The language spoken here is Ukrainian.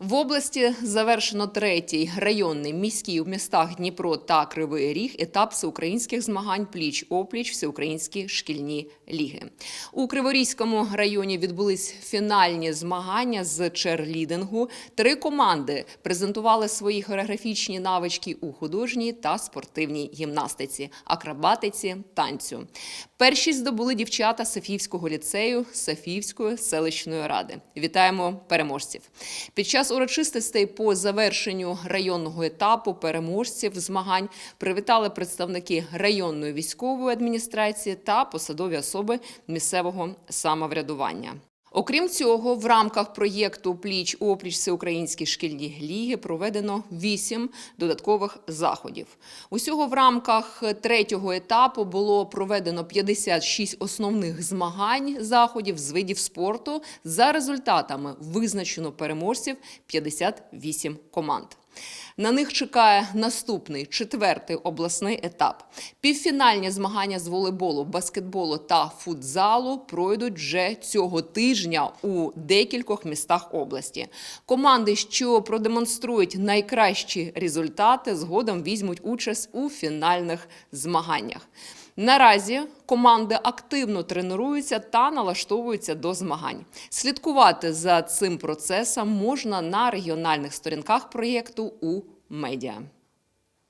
В області завершено третій районний міський у містах Дніпро та Кривий Ріг етап всеукраїнських змагань пліч-опліч всеукраїнські шкільні ліги. У Криворізькому районі відбулись фінальні змагання з черлідингу. Три команди презентували свої хореографічні навички у художній та спортивній гімнастиці, акробатиці, танцю. Перші здобули дівчата Софіївського ліцею Софіївської селищної ради. Вітаємо переможців. Під час урочистостей по завершенню районного етапу переможців змагань привітали представники районної військової адміністрації та посадові особи місцевого самоврядування. Окрім цього, в рамках проєкту Пліч опліч всеукраїнські шкільні ліги проведено вісім додаткових заходів. Усього в рамках третього етапу було проведено 56 основних змагань заходів з видів спорту. За результатами визначено переможців 58 команд. На них чекає наступний четвертий обласний етап. Півфінальні змагання з волейболу, баскетболу та футзалу пройдуть вже цього тижня у декількох містах області. Команди, що продемонструють найкращі результати, згодом візьмуть участь у фінальних змаганнях. Наразі команди активно тренуються та налаштовуються до змагань. Слідкувати за цим процесом можна на регіональних сторінках проєкту у медіа.